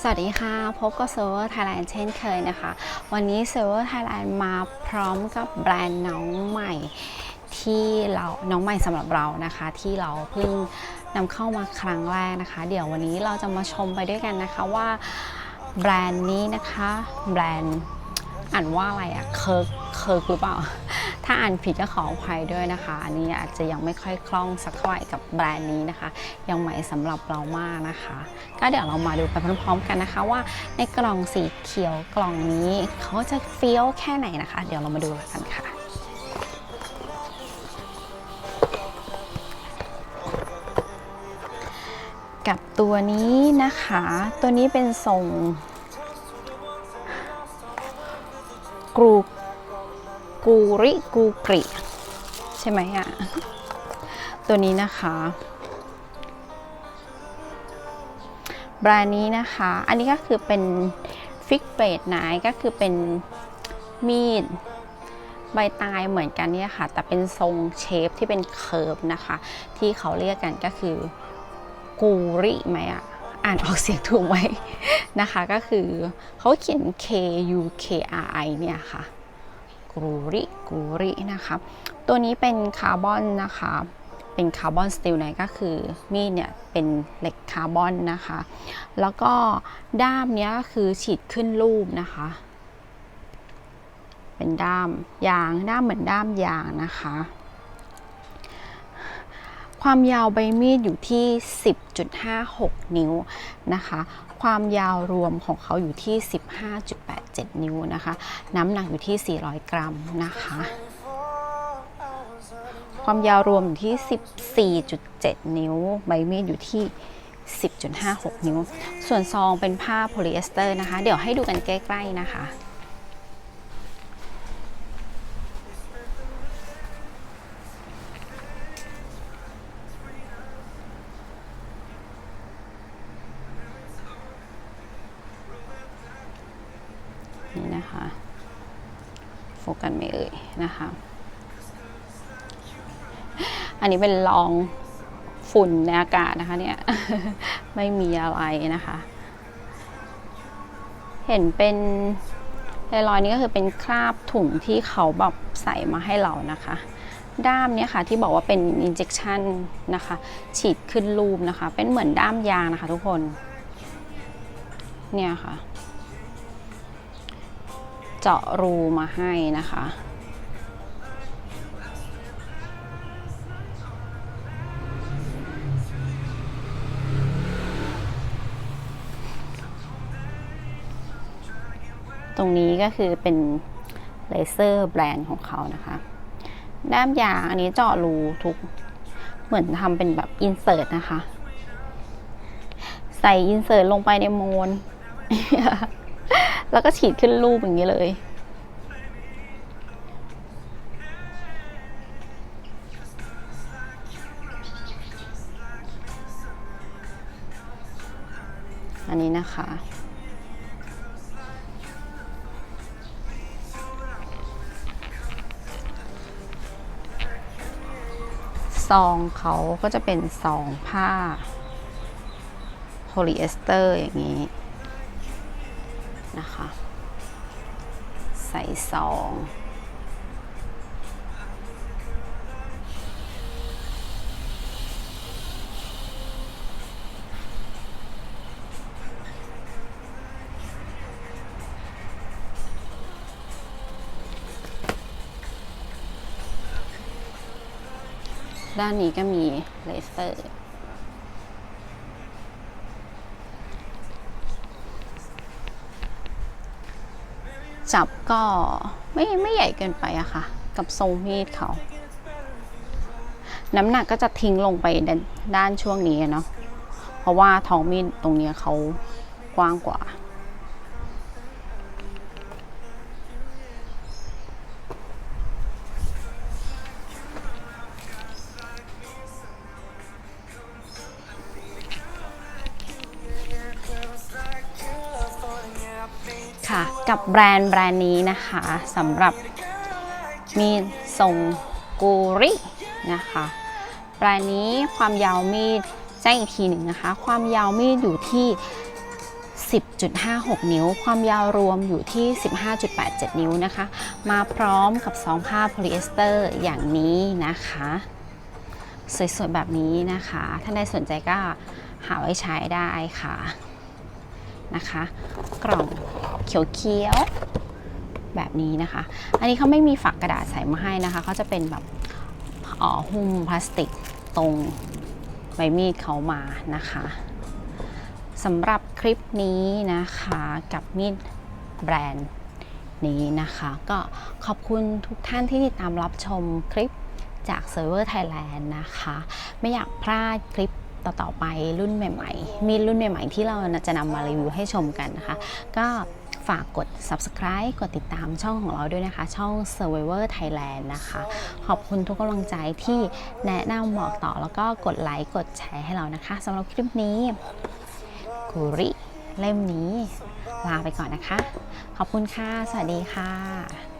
สวัสดีค่ะ พบกับเซิร์ฟเวอร์ไทยแลนด์เช่นเคยนะคะ วันนี้เซิร์ฟเวอร์ไทยแลนด์มาพร้อมกับแบรนด์น้องใหม่ที่เราน้องใหม่สำหรับเรานะคะ ที่เราเพิ่งนำเข้ามาครั้งแรกนะคะ เดี๋ยววันนี้เราจะมาชมไปด้วยกันนะคะว่าแบรนด์นี้นะคะ แบรนด์อ่านว่าอะไรอะเคิร์กเคิร์กหรือเปล่า ถ้าอ่านผิดก็ขออภัยด้วยนะคะ อันนี้อาจจะยังไม่ค่อยคล่องสักเท่าไหร่กับแบรนด์นี้นะคะ ยังใหม่สำหรับเรามากนะคะ ก็เดี๋ยวเรามาดูไปพร้อมๆกันนะคะ ว่าในกล่องสีเขียวกล่องนี้เขาจะเฟี้ยวแค่ไหนนะคะ เดี๋ยวเรามาดูกันค่ะกับตัวนี้นะคะ ตัวนี้เป็นทรงกรู กูริกูกริใช่ไหมอะตัวนี้นะคะแบรนด์นี้นะคะ อันนี้ก็คือเป็นฟิกเบดไนก็คือเป็นมีดใบตายเหมือนกันเนี่ยค่ะ แต่เป็นทรงเชฟที่เป็นเคิร์ฟนะคะ ที่เขาเรียกกันก็คือกูริไหมอะอ่านออกเสียงถูกไหมนะคะ ก็คือเขาเขียน K U K R I เนี่ยค่ะ กรูริกรูรินะคะตัวนี้เป็นคาร์บอนนะคะเป็นคาร์บอนสตีลไนก็คือมีดเนี่ยเป็นเหล็กคาร์บอนนะคะ แล้วก็ด้ามเนี้ยก็คือฉีดขึ้นรูปนะคะ เป็นด้ามยางด้ามเหมือนด้ามยางนะคะ ความยาวใบมีดอยู่ที่ 10.56 นิ้วนะคะ ความยาวรวมของเขาอยู่ที่ 15.87 นิ้วนะคะ น้ำหนักอยู่ที่ 400 กรัมนะคะ ความยาวรวมอยู่ที่ 14.7 นิ้ว ใบมีดอยู่ที่10.56 นิ้ว ส่วนซองเป็นผ้าโพลีเอสเตอร์นะคะ เดี๋ยวให้ดูกันใกล้ ๆ นะคะ นะคะ โฟกัสไม่เอ่ยนะคะ อันนี้เป็นลองฝุ่นในอากาศนะคะเนี่ย ไม่มีอะไรนะคะ เห็นเป็นรอยนี้ก็คือเป็นคราบถุงที่เขาแบบใส่มาให้เรานะคะ ด้ามเนี้ยค่ะที่บอกว่าเป็น injection นะคะ ฉีดขึ้นรูปนะคะ เป็นเหมือนด้ามยางนะคะทุกคน เนี่ยค่ะ เจาะรูมาให้นะคะ ตรงนี้ก็คือเป็นเลเซอร์แบรนด์ของเขานะคะ ด้ามยางอันนี้เจาะรูทุก เหมือนทำเป็นแบบอินเสิร์ตนะคะ ใส่อินเสิร์ตลงไปในโมน แล้วก็ฉีดขึ้นรูปอย่างนี้เลย อันนี้นะคะ ซองเขาก็จะเป็นซองผ้าโพลีเอสเตอร์อย่างนี้ นะคะ ใส่ซองด้านนี้ก็มีเลเซอร์ จับก็ไม่ไม่ใหญ่เกินไปอะค่ะ กับทรงมีดเขา น้ำหนักก็จะทิ้งลงไปด้านานช่วงนี้เนาะเพราะว่าท้องมีดตรงเนี้ยเขากว้างกว่า ค่ะ กับแบรนด์แบรนด์นี้นะคะสำหรับมีดทรงกูรินะคะ แบรนด์นี้ความยาวมีดแจ้งอีกทีหนึ่งนะคะ ความยาวมีดอยู่ที่ 10.56 นิ้ว ความยาวรวมอยู่ที่ 15.87 นิ้วนะคะ มาพร้อมกับซองผ้าโพลีเอสเตอร์อย่างนี้นะคะ สวยๆ แบบนี้นะคะ ถ้าใดสนใจก็หาไว้ใช้ได้ค่ะ นะคะ กล่องเขียวๆแบบนี้นะคะ อันนี้เขาไม่มีฝักกระดาษใส่มาให้นะคะเขาจะเป็นแบบออหุ้มพลาสติกตรงใบมีดเขามานะคะสำหรับคลิปนี้นะคะกับมีดแบรนด์นี้นะคะ ก็ขอบคุณทุกท่านที่ติดตามรับชมคลิปจากเซิร์ฟเวอร์ไทยแลนด์นะคะ ไม่อยากพลาดคลิป ต่อๆไปรุ่นใหม่ๆ มีรุ่นใหม่ๆ ที่เราจะนำมารีวิวให้ชมกันนะคะ ก็ฝากกด subscribe กดติดตามช่องของเราด้วยนะคะ ช่อง Survivor Thailand นะคะ ขอบคุณทุกกำลังใจที่แนะนำบอกต่อแล้วก็กดไลค์ กดแชร์ให้เรานะคะสำหรับคลิปนี้กุริเล่มนี้ ลาไปก่อนนะคะ ขอบคุณค่ะ สวัสดีค่ะ